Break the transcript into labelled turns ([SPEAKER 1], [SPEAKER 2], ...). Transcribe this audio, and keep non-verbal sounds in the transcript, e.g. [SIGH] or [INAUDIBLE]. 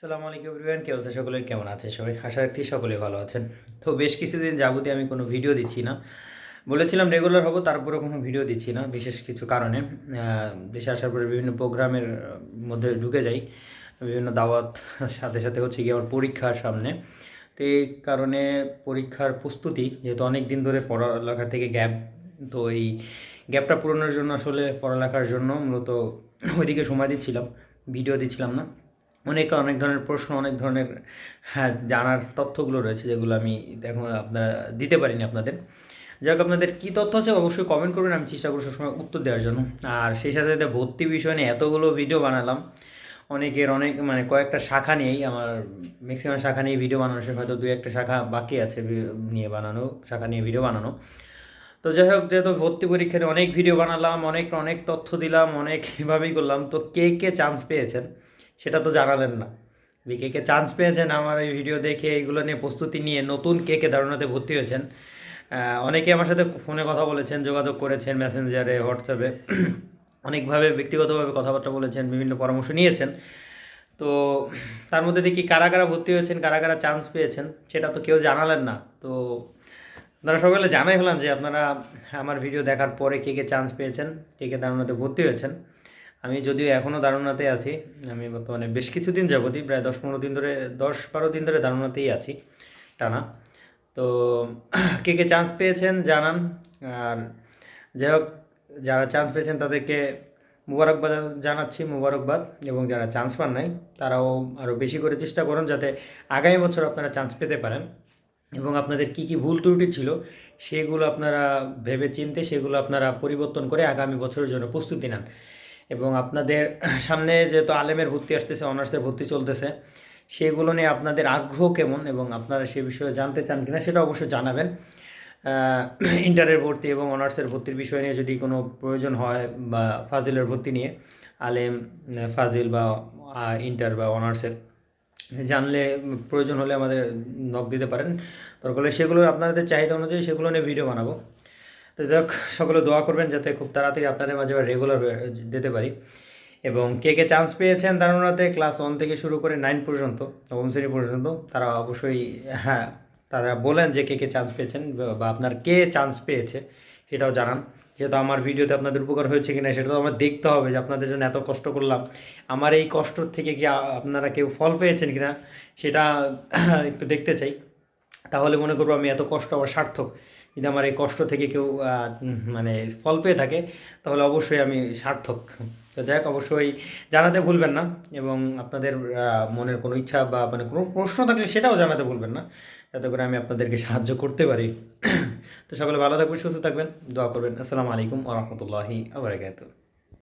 [SPEAKER 1] সালামু আলাইকুম এভরিওয়ান কে আছে সকলের? কেমন আছে সবাই? আশা রাখছি সকলে ভালো আছেন। তো বেশ কিছুদিন যাবতীয় আমি কোনো ভিডিও দিচ্ছি না। বলেছিলাম রেগুলার হব তারপরে কোনো ভিডিও দিচ্ছি না, বিশেষ কিছু কারণে। দেশে আসার পরে বিভিন্ন প্রোগ্রামের মধ্যে ঢুকে যাই। বিভিন্ন দাওয়াত, সাথে সাথে হচ্ছে গিয়ে আমার পরীক্ষার সামনে। তো এই কারণে পরীক্ষার প্রস্তুতি, যেহেতু অনেক দিন ধরে পড়ালেখা থেকে গ্যাপ তো এই গ্যাপটা পূরণের জন্য আসলে পড়ালেখার জন্য মূলত ওইদিকে সময় দিচ্ছিলাম। ভিডিও দিচ্ছিলাম না। অনেক অনেক ধরনের প্রশ্ন, অনেক ধরনের হ্যাঁ জানার তথ্যগুলো রয়েছে যেগুলো আমি এখন আপনারা দিতে পারিনি আপনাদের। যাই হোক, আপনাদের কী তথ্য আছে অবশ্যই কমেন্ট করবেন। আমি চেষ্টা করব সবসময় উত্তর দেওয়ার জন্য। আর সেই সাথে সাথে ভর্তি বিষয় নিয়ে এতগুলো ভিডিও বানালাম। অনেকের অনেক মানে কয়েকটা শাখা নিয়েই আমার ম্যাক্সিমাম শাখা নিয়ে ভিডিও বানানো শেষ হয়তো দুই একটা শাখা বাকি আছে নিয়ে বানানো, শাখা নিয়ে ভিডিও বানানো। তো যাই হোক, যেহেতু ভর্তি পরীক্ষার অনেক ভিডিও বানালাম, অনেক অনেক তথ্য দিলাম, অনেক [LAUGHS] এভাবেই করলাম, তো কে কে চান্স পেয়েছেন? সেটা তো জানালেন না। যে কে কে চান্স পেয়েছেন আমার এই ভিডিও দেখে এগুলো নিয়ে প্রস্তুতি নিয়ে নতুন কে কে ধারণাতে ভর্তি হয়েছেন। অনেকে আমার সাথে ফোনে কথা বলেছেন, যোগাযোগ করেছেন মেসেঞ্জারে হোয়াটসঅ্যাপে অনেকভাবে ব্যক্তিগতভাবে কথাবার্তা বলেছেন, বিভিন্ন পরামর্শ নিয়েছেন। তো তার মধ্যে দেখি কারা কারা ভর্তি হয়েছেন, কারা কারা চান্স পেয়েছেন, সেটা তো কেউ জানালেন না। তো আপনারা সকলে জানাই হলাম যে আপনারা আমার ভিডিও দেখার পরে কে কে চান্স পেয়েছেন, কে কে দারুণাতে ভর্তি হয়েছেন। আমি যদিও এখনও দারুণাতে আছি, আমি বর্তমানে বেশ কিছুদিন যাবতই, প্রায় দশ পনেরো দিন ধরে, দশ বারো দিন ধরে দারুণাতেই আছি, টানা। তো [CLEARS THROAT] কে কে চান্স পেয়েছেন জানান, আর যাই হোক, যারা চান্স পেয়েছেন তাদেরকে মুবারকবাদ জানাচ্ছি, মুবারকবাদ, এবং যারা চান্স পান নাই, তারাও আরও বেশি করে চেষ্টা করুন যাতে আগামী বছর আপনারা চান্স পেতে পারেন। এবং আপনাদের কি কি ভুল ত্রুটি ছিল, সেগুলো আপনারা ভেবে চিনতে সেগুলো আপনারা পরিবর্তন করে আগামী বছরের জন্য প্রস্তুতি নেন। এবং আপনাদের সামনে যেহেতু আলেমের ভর্তি আসতেছে, অনার্সের ভর্তি চলতেছে, সেগুলো নিয়ে আপনাদের আগ্রহ কেমন এবং আপনারা সে বিষয়ে জানতে চান কিনা সেটা অবশ্যই জানাবেন। ইন্টারের ভর্তি এবং অনার্সের ভর্তির বিষয় নিয়ে যদি কোনো প্রয়োজন হয় বা ফাজিলের ভর্তি নিয়ে, আলেম, ফাজিল বা ইন্টার বা অনার্সের, জানলে প্রয়োজন হলে আমাদের নক দিতে পারেন। দরকার হলে সেগুলো আপনাদের চাহিদা অনুযায়ী সেগুলো নিয়ে ভিডিও বানাবো। তো দেখ সকলে দোয়া করবেন যাতে খুব তাড়াতাড়ি আপনাদের মাঝে রেগুলার দিতে পারি। এবং কে কে চান্স পেয়েছেন ধারণাতে ক্লাস ওয়ান থেকে শুরু করে নাইন পর্যন্ত, নবম শ্রেণি পর্যন্ত, তারা অবশ্যই হ্যাঁ তারা বলেন যে কে কে চান্স পেয়েছেন বা- বা আপনার কে চান্স পেয়েছে সেটাও জানান। যেহেতু আমার ভিডিওতে আপনাদের উপকার হয়েছে কিনা সেটা তো আমার দেখতে হবে যে আপনাদের জন্য এত কষ্ট করলাম। আমার এই কষ্ট থেকে কি আপনারা কেউ ফল পেয়েছেন কিনা সেটা [CLEARS THROAT] একটু দেখতে চাই। তাহলে মনে করব আমি এত কষ্ট আমার সার্থক। যদি আমার এই কষ্ট থেকে কেউ মানে ফল পেয়ে থাকে, তাহলে অবশ্যই আমি সার্থক। তো যাই হোক, অবশ্যই জানাতে ভুলবেন না এবং আপনাদের মনের কোনো ইচ্ছা বা মানে কোনো প্রশ্ন থাকলে সেটাও জানাতে ভুলবেন না, যাতে করে আমি আপনাদেরকে সাহায্য করতে পারি। তো সকলে ভালো থাকবেন, সুস্থ থাকবেন, দোয়া করবেন। আসসালামু আলাইকুম ওরহমতুল্লাহি আবরাকাতুহ